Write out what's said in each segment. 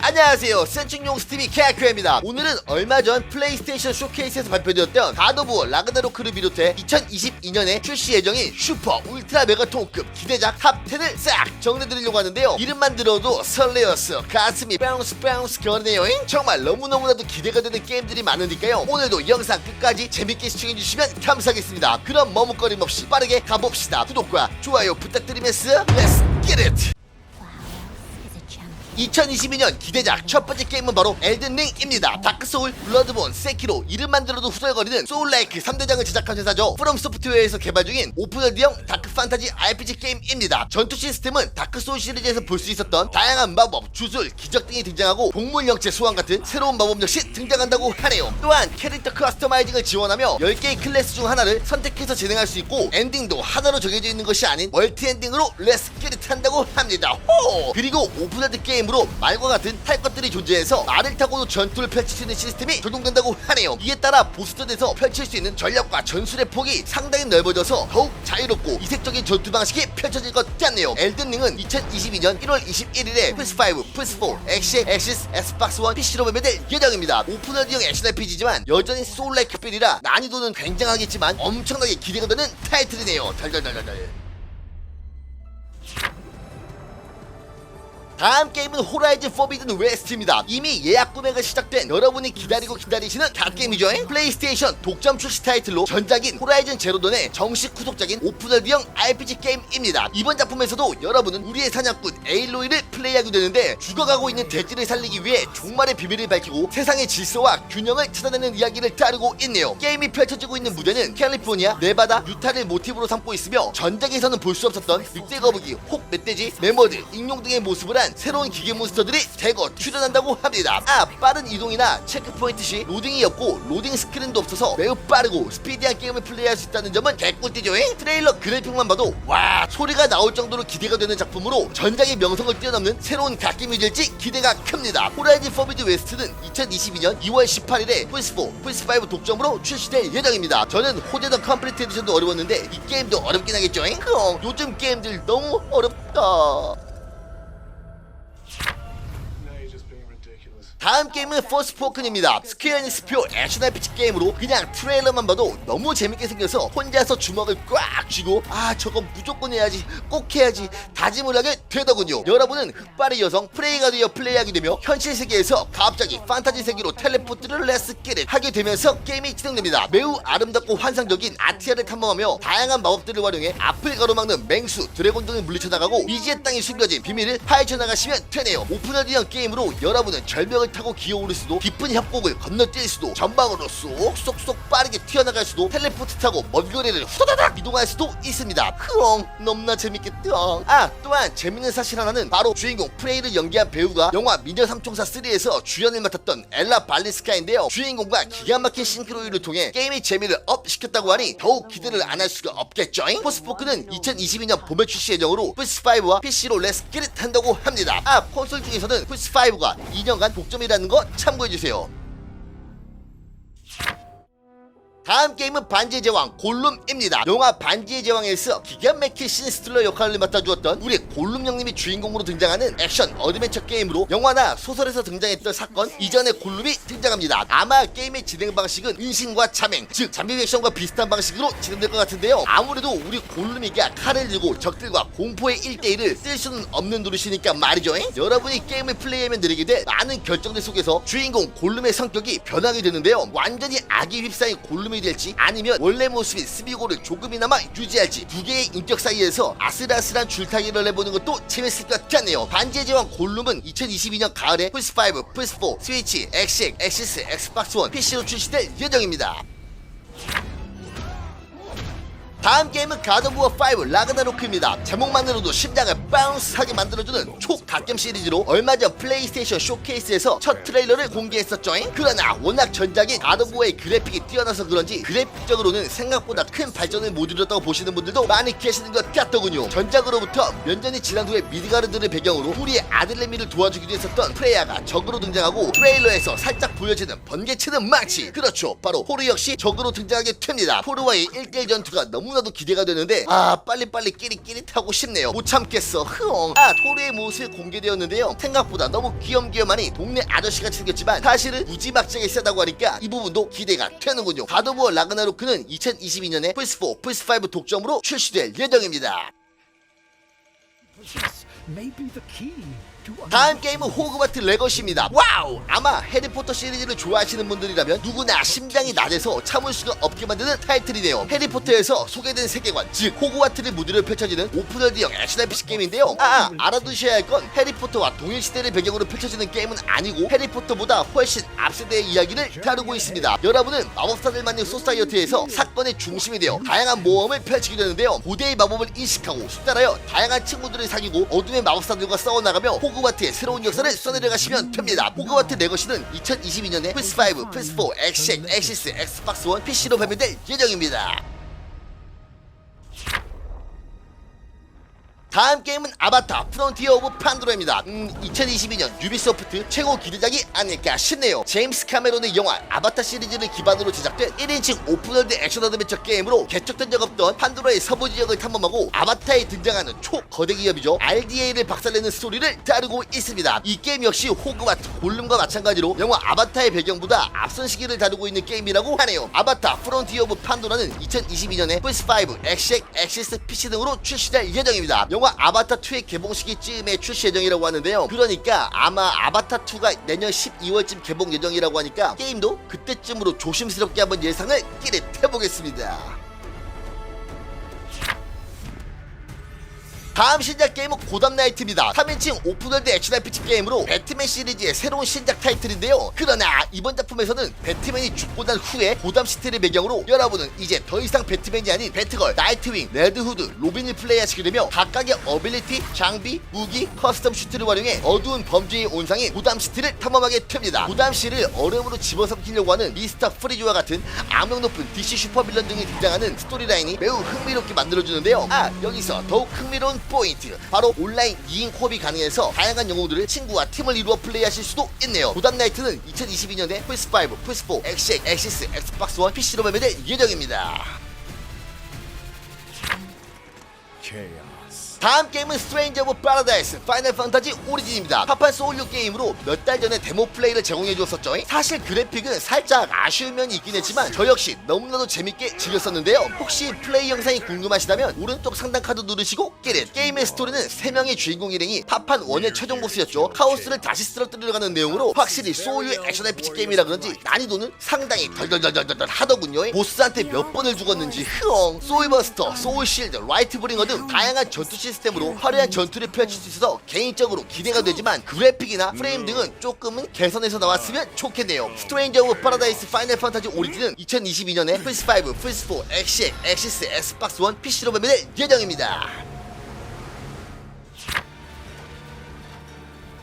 안녕하세요. 센충용 스티비 케아큐입니다. 오늘은 얼마 전 플레이스테이션 쇼케이스에서 발표되었던 가드오브 라그나로크를 비롯해 2022년에 출시 예정인 슈퍼 울트라 메가톤급 기대작 탑10을 싹 정리해드리려고 하는데요. 이름만 들어도 설레었어. 가슴이 바운스 바운스 거리네요. 정말 너무너무나도 기대가 되는 게임들이 많으니까요. 오늘도 영상 끝까지 재밌게 시청해주시면 감사하겠습니다. 그럼 머뭇거림 없이 빠르게 가봅시다. 구독과 좋아요 부탁드리면서 get it! 2022년 기대작 첫 번째 게임은 바로 엘든링입니다. 다크소울, 블러드본, 세키로 이름만 들어도 후덜거리는 소울라이크 3대장을 제작한 회사죠. 프롬 소프트웨어에서 개발 중인 오픈월드형 다크 판타지 RPG 게임입니다. 전투 시스템은 다크소울 시리즈에서 볼 수 있었던 다양한 마법, 주술, 기적 등이 등장하고 동물 영체 소환 같은 새로운 마법 역시 등장한다고 하네요. 또한 캐릭터 커스터마이징을 지원하며 10개의 클래스 중 하나를 선택해서 진행할 수 있고 엔딩도 하나로 정해져 있는 것이 아닌 멀티 엔딩으로 레스 끼릿 한다고 합니다. 호! 그리고 오픈월드 게임 으로 말과 같은 탈 것들이 존재해서 말을 타고도 전투를 펼칠 수 있는 시스템이 적용된다고 하네요. 이에 따라 보스전에서 펼칠 수 있는 전략과 전술의 폭이 상당히 넓어져서 더욱 자유롭고 이색적인 전투 방식이 펼쳐질 것 같네요. 엘든링은 2022년 1월 21일에 플스5, 플스4, 엑시, 엑시스, 엑스박스 원 PC로 발매될 예정입니다. 오픈월드형 액션 RPG지만 여전히 소울라이크 필이라 난이도는 굉장하겠지만 엄청나게 기대가 되는 타이틀이네요. 달달달달달. 다음 게임은 호라이즌 포비든 웨스트입니다. 이미 예약 구매가 시작된 여러분이 기다리고 기다리시는 갓게임이죠. 플레이스테이션 독점 출시 타이틀로 전작인 호라이즌 제로던의 정식 후속작인 오픈월드형 RPG 게임입니다. 이번 작품에서도 여러분은 우리의 사냥꾼 에일로이를 플레이하게 되는데 죽어가고 있는 돼지를 살리기 위해 종말의 비밀을 밝히고 세상의 질서와 균형을 찾아내는 이야기를 따르고 있네요. 게임이 펼쳐지고 있는 무대는 캘리포니아, 네바다, 유타를 모티브로 삼고 있으며 전작에서는 볼 수 없었던 늑대 거북이, 혹 멧돼지, 메머드, 익룡 등의 모습을 한 새로운 기계 몬스터들이 대거 출연한다고 합니다. 아 빠른 이동이나 체크포인트 시 로딩이 없고 로딩 스크린도 없어서 매우 빠르고 스피디한 게임을 플레이할 수 있다는 점은 개꿀띠죠. 잉? 트레일러 그래픽만 봐도 와 소리가 나올 정도로 기대가 되는 작품으로 전작의 명성을 뛰어넘는 새로운 갓게임이 될지 기대가 큽니다. 호라이즌 포비드 웨스트는 2022년 2월 18일에 플스4, 플스5 독점으로 출시될 예정입니다. 저는 호재던 컴플리트 에디션도 어려웠는데 이 게임도 어렵긴 하겠죠. 잉? 그럼 요즘 게임들 너무 어렵다. 다음 게임은 포스포큰입니다. 스퀘어 엔스표 액션 RPG 게임으로 그냥 트레일러만 봐도 너무 재밌게 생겨서 혼자서 주먹을 꽉 쥐고 아 저건 무조건 해야지 꼭 해야지 다짐을 하게 되더군요. 여러분은 흑발의 여성 프레이가 되어 플레이하게 되며 현실 세계에서 갑자기 판타지 세계로 텔레포트를 레스키를 하게 되면서 게임이 진행됩니다. 매우 아름답고 환상적인 아티아를 탐험하며 다양한 마법들을 활용해 앞을 가로막는 맹수, 드래곤 등을 물리쳐 나가고 미지의 땅에 숨겨진 비밀을 파헤쳐 나가시면 되네요. 오픈월드형 게임으로 여러분은 절벽을 타고 기어오를 수도 깊은 협곡을 건너뛸 수도 전방으로 쏙쏙쏙 빠르게 튀어나갈 수도 텔레포트 타고 먼 거리를 후다다닥 이동할 수도 있습니다. 그럼 너무나 재밌겠다. 아 또한 재밌는 사실 하나는 바로 주인공 프레이를 연기한 배우가 영화 미녀 삼총사 3에서 주연을 맡았던 엘라 발리스카인데요. 주인공과 기가 막힌 싱크로율을 통해 게임의 재미를 업 시켰다고 하니 더욱 기대를 안 할 수가 없겠죠. 포스포크는 2022년 봄에 출시 예정으로 플스5와 PC로 레스키릿 한다고 합니다. 아 콘솔 중에서는 플스5가 2년간 독점 이라는 거 참고해주세요. 다음 게임은 반지의 제왕 골룸입니다. 영화 반지의 제왕에서 기가 막힌 신스틀러 역할을 맡아주었던 우리 골룸 형님이 주인공으로 등장하는 액션 어드벤처 게임으로 영화나 소설에서 등장했던 사건 이전의 골룸이 등장합니다. 아마 게임의 진행 방식은 은신과 참행, 즉 잠비 액션과 비슷한 방식으로 진행될 것 같은데요. 아무래도 우리 골룸이가 칼을 들고 적들과 공포의 1대1을 쓸 수는 없는 노릇이니까 말이죠. 잉? 여러분이 게임을 플레이하면 느리게 돼 많은 결정들 속에서 주인공 골룸의 성격이 변하게 되는데요. 완전히 악이 휩싸인 골룸 이 될지 아니면 원래 모습인 스비고를 조금이나마 유지할지 두 개의 인격 사이에서 아슬아슬한 줄타기를 해보는 것도 재밌을 것 같네요. 반지의 제왕 골룸은 2022년 가을에 플스5, 플스4, 스위치, 엑식, 엑시스, 엑스박스 원, PC로 출시될 예정입니다. 다음 게임은 가드오브 5 라그나로크입니다. 제목만으로도 심장을 바운스하게 만들어주는 초갓겜 시리즈로 얼마 전 플레이스테이션 쇼케이스에서 첫 트레일러를 공개했었죠. 그러나 워낙 전작인 가드오브의 그래픽이 뛰어나서 그런지 그래픽적으로는 생각보다 큰 발전을 못 이뤘다고 보시는 분들도 많이 계시는 것 같더군요. 전작으로부터 몇 년이 지난 후에 미드가르드를 배경으로 우리의 아들레미를 도와주기도 했었던 프레야가 적으로 등장하고 트레일러에서 살짝 보여지는 번개치는 망치 그렇죠 바로 포르 역시 적으로 등장하게 됩니다 포르와의 1대1 전투가 너무 너무나도 기대가 되는데 아 빨리빨리 끼릿끼릿하고 싶네요. 못 참겠어. 흐엉. 아 토르의 모습이 공개되었는데요. 생각보다 너무 귀염귀염하니 동네 아저씨같이 생겼지만 사실은 무지막지하게 세다고 하니까 이 부분도 기대가 되는군요. 가드오브 라그나로크는 2022년에 플스4, 플스5 독점으로 출시될 예정입니다. May be the key 다음 게임은 호그와트 레거시입니다. 와우! 아마 해리포터 시리즈를 좋아하시는 분들이라면 누구나 심장이 나대서 참을 수가 없게 만드는 타이틀이네요. 해리포터에서 소개된 세계관, 즉 호그와트를 무대로 펼쳐지는 오픈월드형 액션 RPG 게임인데요. 아, 알아두셔야 할 건 해리포터와 동일 시대를 배경으로 펼쳐지는 게임은 아니고 해리포터보다 훨씬 앞세대의 이야기를 다루고 있습니다. 여러분은 마법사들만의 소사이어티에서 사건의 중심이 되어 다양한 모험을 펼치게 되는데요. 고대의 마법을 인식하고 숫자라여 다양한 친구들을 사귀고 어둠의 마법사들과 싸워나가며 호그 와트의 새로운 역사를 써내려가시면 됩니다. 호그와트 레거시는 2022년에 플스5, 플스4, 엑시, 엑시스, 엑스박스 원, PC로 발매될 예정입니다. 다음 게임은 아바타 프론티어 오브 판도라입니다. 음, 2022년 유비소프트 최고 기대작이 아닐까 싶네요. 제임스 카메론의 영화 아바타 시리즈를 기반으로 제작된 1인칭 오픈월드 액션 어드벤처 게임으로 개척된 적 없던 판도라의 서부 지역을 탐험하고 아바타에 등장하는 초거대 기업이죠. RDA를 박살내는 스토리를 다루고 있습니다. 이 게임 역시 호그와트 골룸과 마찬가지로 영화 아바타의 배경보다 앞선 시기를 다루고 있는 게임이라고 하네요. 아바타 프론티어 오브 판도라는 2022년에 플스5, 엑시, 엑시스 PC 등으로 출시될 예정입니다. 영화 아바타 2의 개봉 시기쯤에 출시 예정이라고 하는데요. 그러니까 아마 아바타 2가 내년 12월쯤 개봉 예정이라고 하니까 게임도 그때쯤으로 조심스럽게 한번 예상을 끼릿해보겠습니다. 다음 신작 게임은 고담 나이트입니다. 3인칭 오픈월드 액션 RPG 게임으로 배트맨 시리즈의 새로운 신작 타이틀인데요. 그러나 이번 작품에서는 배트맨이 죽고 난 후에 고담 시티를 배경으로 여러분은 이제 더 이상 배트맨이 아닌 배트걸, 나이트윙, 레드후드, 로빈을 플레이하시게 되며 각각의 어빌리티, 장비, 무기, 커스텀 슈트를 활용해 어두운 범죄의 온상인 고담 시티를 탐험하게 됩니다. 고담 시를 얼음으로 집어삼키려고 하는 미스터 프리즈와 같은 악명 높은 DC 슈퍼빌런 등이 등장하는 스토리라인이 매우 흥미롭게 만들어주는데요. 아 여기서 더욱 흥미로운 포인트 바로 온라인 2인 코업이 가능해서 다양한 영웅들을 친구와 팀을 이루어 플레이하실 수도 있네요. 고담 나이트는 2022년에 플스5, 플스4, 엑시, 엑시스, 엑스박스 원 PC로 발매될 예정입니다. chaos. 다음 게임은 스트레인저 오브 파라다이스 파이널 판타지 오리진입니다. 파판 소울류 게임으로 몇 달 전에 데모 플레이를 제공해 주었었죠. 사실 그래픽은 살짝 아쉬운 면이 있긴 했지만 저 역시 너무나도 재밌게 즐겼었는데요. 혹시 플레이 영상이 궁금하시다면 오른쪽 상단 카드 누르시고 끼릿 게임의 스토리는 3명의 주인공 일행이 파판 원의 최종 보스였죠. 카오스를 다시 쓰러뜨리려 가는 내용으로 확실히 소울류 액션 RPG 게임이라 그런지 난이도는 상당히 덜덜덜덜덜 하더군요. 보스한테 몇 번을 죽었는지 흐엉 소울버스터, 소울실드, 라이트브링어 등 다양한 전투 시 스템으로 화려한 전투를 펼칠 수 있어서 개인적으로 기대가 되지만 그래픽이나 프레임 등은 조금은 개선해서 나왔으면 좋겠네요. 스트레인저 오브 파라다이스 파이널 판타지 오리진은 2022년에 플스5, 플스4, 엑시, 엑시스, 엑스박스 원 PC로 발매될 예정입니다.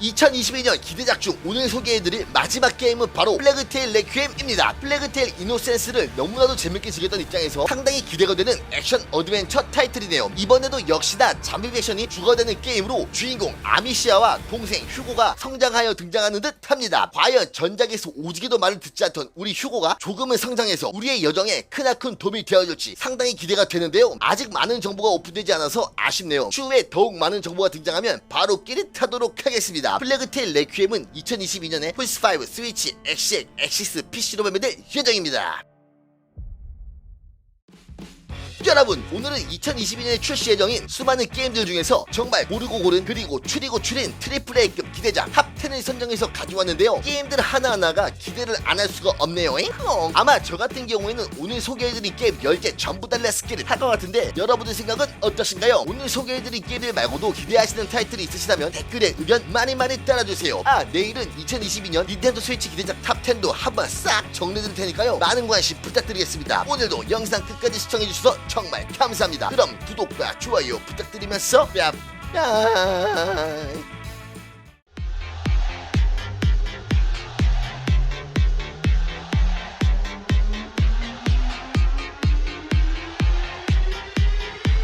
2022년 기대작 중 오늘 소개해드릴 마지막 게임은 바로 플래그테일 레퀴엠입니다. 플래그테일 이노센스를 너무나도 재밌게 즐겼던 입장에서 상당히 기대가 되는 액션 어드벤처 타이틀이네요. 이번에도 역시나 잠입 액션이 주가되는 게임으로 주인공 아미시아와 동생 휴고가 성장하여 등장하는 듯 합니다. 과연 전작에서 오지게도 말을 듣지 않던 우리 휴고가 조금은 성장해서 우리의 여정에 크나큰 도움이 되어줄지 상당히 기대가 되는데요. 아직 많은 정보가 오픈되지 않아서 아쉽네요. 추후에 더욱 많은 정보가 등장하면 바로 끼릿하도록 하겠습니다. 플래그테일 레퀴엠은 2022년에 플스5, 스위치, 엑시, 엑시스, PC로 발매될 예정입니다. 여러분 오늘은 2022년에 출시 예정인 수많은 게임들 중에서 정말 모르고 고른 그리고 추리고 추린 트리플 A급 기대작 탑10을 선정해서 가져왔는데요 게임들 하나하나가 기대를 안 할 수가 없네요. 아마 저 같은 경우에는 오늘 소개해드린 게임 10개 전부 다 레스키를 할 것 같은데 여러분들 생각은 어떠신가요? 오늘 소개해드린 게임들 말고도 기대하시는 타이틀이 있으시다면 댓글에 의견 많이 많이 따라주세요 아 내일은 2022년 닌텐도 스위치 기대작 탑10도 한번 싹 정리해드릴 테니까요 많은 관심 부탁드리겠습니다 오늘도 영상 끝까지 시청해주셔서 정말 감사합니다 그럼 구독과 좋아요 부탁드리면서 뺨 뺨.